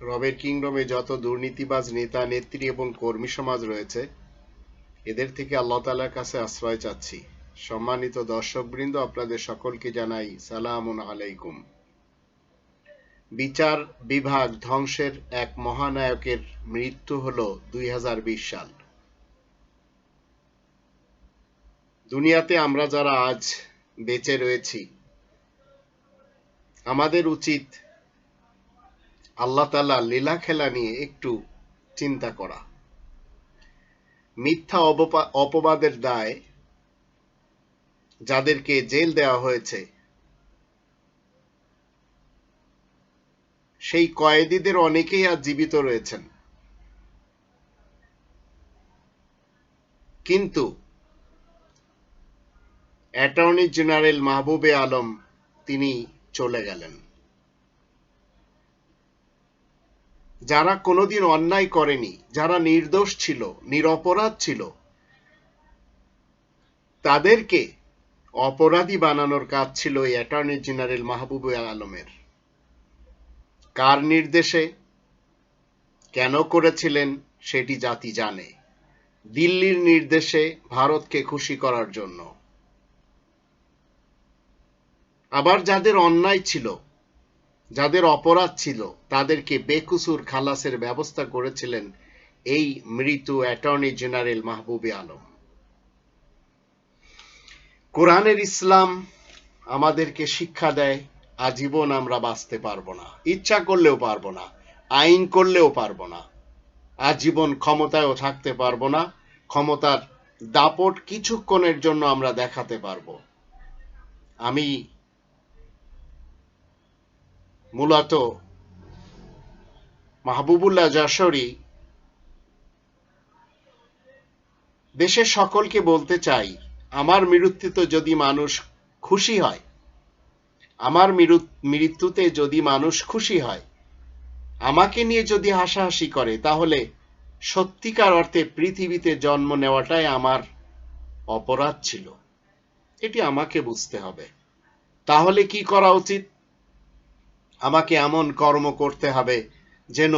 রবের কিংডমে যত দুর্নীতিবাজ নেতা, নেত্রী এবং কর্মী সমাজ রয়েছে, এদের থেকে আল্লাহ তালার কাছে আশ্রয় চাচ্ছি। সম্মানিত দর্শকবৃন্দ, আপনাদের সকলকে জানাই সালামুন আলাইকুম। বিচার বিভাগ ধ্বংসের এক মহানায়কের মৃত্যু হল দুই হাজার বিশ সাল। দুনিয়াতে আমরা যারা আজ বেঁচে রয়েছি, আমাদের উচিত আল্লাহ তালা লীলা খেলা নিয়ে একটু চিন্তা করা। মিথ্যা অপবাদের দায় যাদেরকে জেল দেওয়া হয়েছে, সেই কয়েদিদের অনেকেই আজ জীবিত রয়েছেন। কিন্তু অ্যাটর্নি জেনারেল মাহবুবে আলম তিনি চলে গেলেন। যারা কোনোদিন অন্যায় করেনি, যারা নির্দোষ ছিল, নিরপরাধ ছিল, তাদেরকে অপরাধী বানানোর কাজ ছিল এই অ্যাটর্নি জেনারেল মাহবুবে আলমের। কার নির্দেশে, কেন করেছিলেন, সেটি জাতি জানে। দিল্লির নির্দেশে ভারতকে খুশি করার জন্য। আবার যাদের অন্যায় ছিল যাদের অপরাধ ছিল, তাদেরকে বেকুসুর খালাসের ব্যবস্থা করেছিলেন এই মৃত অ্যাটর্নি জেনারেল মাহবুবে আলম। কোরআনের ইসলাম আমাদেরকে শিক্ষা দেয়, আজীবন আমরা বাঁচতে পারব না। ইচ্ছা করলেও পারব না, আইন করলেও পারব না, আজীবন ক্ষমতায়ও থাকতে পারব না, ক্ষমতার দাপট কিছুক্ষণের জন্য আমরা দেখাতে পারব। আমি মূলত মাহবুবুল্লাহ যশোরী দেশের সকলকে বলতে চাই, আমার মৃত্যুতে যদি মানুষ খুশি হয়, আমার মৃত্যুতে যদি মানুষ খুশি হয়, আমাকে নিয়ে যদি হাসাহাসি করে, তাহলে সত্যিকার অর্থে পৃথিবীতে জন্ম নেওয়াটাই আমার অপরাধ ছিল। এটি আমাকে বুঝতে হবে। তাহলে কি করা উচিত? আমাকে এমন কর্ম করতে হবে যেন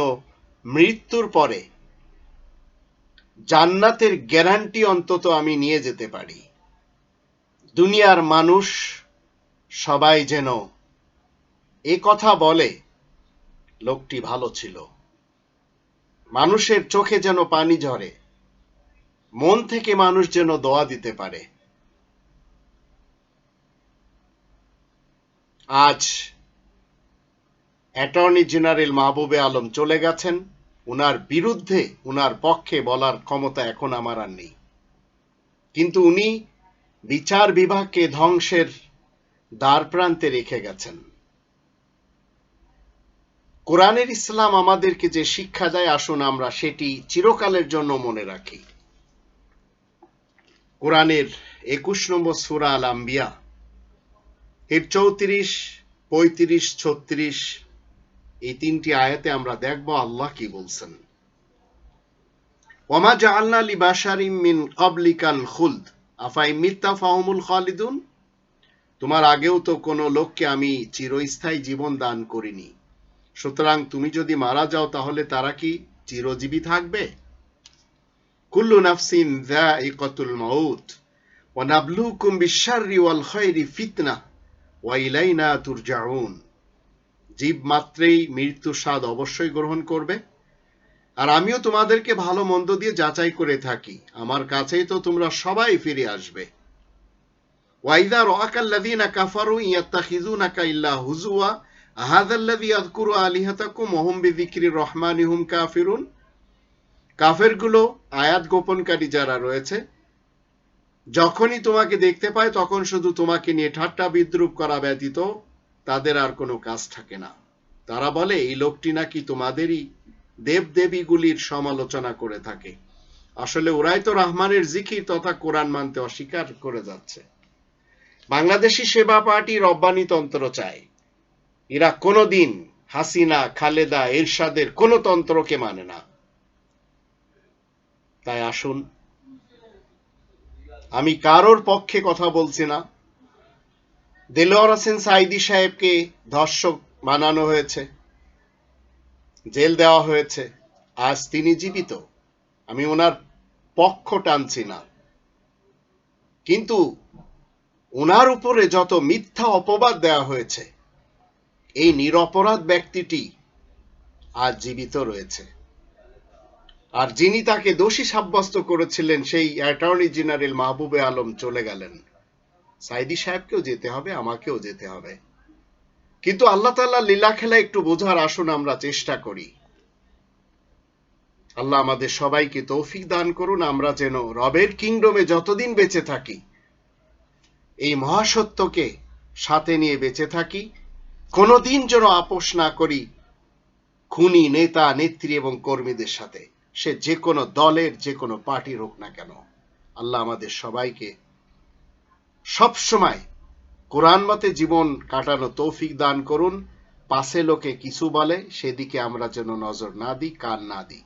মৃত্যুর পরে জান্নাতের গ্যারান্টি অন্তত আমি নিয়ে যেতে পারি। দুনিয়ার মানুষ সবাই যেন এ কথা বলে, লোকটি ভালো ছিল। মানুষের চোখে যেন পানি ঝরে, মন থেকে মানুষ যেন দোয়া দিতে পারে। আজ অ্যাটর্নি জেনারেল মাহবুবে আলম চলে গেছেন। উনার বিরুদ্ধে উনার পক্ষে বলার ক্ষমতা এখন আমার আর নেই। কিন্তু উনি বিচার বিভাগকে ধ্বংসের দ্বার প্রান্তে রেখে গেছেন। কোরআনের ইসলাম আমাদেরকে যে শিক্ষা দেয়, আসুন আমরা সেটি চিরকালের জন্য মনে রাখি। কোরআনের একুশ নম্বর সুরা আল আম্বিয়া এর চৌত্রিশ, পঁয়ত্রিশ, ছত্রিশ এই তিনটি আয়াতে আমরা দেখব আল্লাহ কি বলছেন। ওমা মিন খুলদ। আফাই খালিদুন? তোমার আগেও তো কোনো লোককে আমি চিরস্থায়ী জীবন দান করিনি। সুতরাং তুমি যদি মারা যাও তাহলে তারা কি চিরজীবী থাকবে? কুল্লু নাফসিন যায়িকাতুল মাউত। ওয়া নাবলুকুম বিশ-শাররি ওয়াল খায়রি ফিতনা। ওয়া ইলাইনা তুরজাউন। জীব মাত্রেই মৃত্যুর স্বাদ অবশ্যই গ্রহণ করবে। আর আমিও তোমাদেরকে ভালো মন্দ দিয়ে যাচাই করে থাকি। আমার কাছেই তো তোমরা সবাই ফিরে আসবে। ওয়াইদা কাফারু ইল্লা হুজুয়া হুম বিযিকরির রহমানি হুম কাফিরুন। কাফেরগুলো আয়াত গোপনকারী যারা রয়েছে, যখনই তোমাকে দেখতে পায় তখন শুধু তোমাকে নিয়ে ঠাট্টা বিদ্রুপ করা ব্যতীত তাদের আর কোনো কাজ থাকে না। তারা বলে, এই লোকটি নাকি তোমাদেরই দেবদেবীগুলির সমালোচনা করে থাকে। আসলে ওরাই তো রহমানের জিকির তথা কোরআন মানতে অস্বীকার করে যাচ্ছে। বাংলাদেশি সেবা পার্টি রব্বানি তন্ত্র চায় এরা কোনোদিন হাসিনা, খালেদা, এরশাদের কোনো তন্ত্রকে মানে না। তাই আসুন, আমি কারোর পক্ষে কথা বলছি না। দেলোয়ার হোসেন সাইদি সাহেবকে ধর্ষক বানানো হয়েছে, জেল দেওয়া হয়েছে, আজ তিনি জীবিত। আমি ওনার পক্ষ টানছি না। কিন্তু ওনার উপরে যত মিথ্যা অপবাদ দেওয়া হয়েছে, এই নিরপরাধ ব্যক্তিটি আজ জীবিত রয়েছে। আর যিনি তাকে দোষী সাব্যস্ত করেছিলেন, সেই অ্যাটর্নি জেনারেল মাহবুবে আলম চলে গেলেন। সাইদি সাহেবকেও যেতে হবে, আমাকেও যেতে হবে। কিন্তু আল্লাহ তাল্লাহ লীলা খেলা একটু বোঝার আসুন আমরা চেষ্টা করি। আল্লাহ আমাদের সবাইকে তৌফিক দান করুন, আমরা যেন রবের কিংডমে যতদিন বেঁচে থাকি, এই মহাসত্যকে সাথে নিয়ে বেঁচে থাকি। কোনোদিন যেন আপোষ না করি খুনি, নেতা, নেত্রী এবং কর্মীদের সাথে। সে যে কোনো দলের, যে কোনো পার্টির হোক না কেন, আল্লাহ আমাদের সবাইকে সব সময় কোরআন মতে জীবন কাটানো তৌফিক দান করুন, পাশে লোকে কিছু বলে, সেদিকে আমরা যেন নজর না দিই, কান না দিই।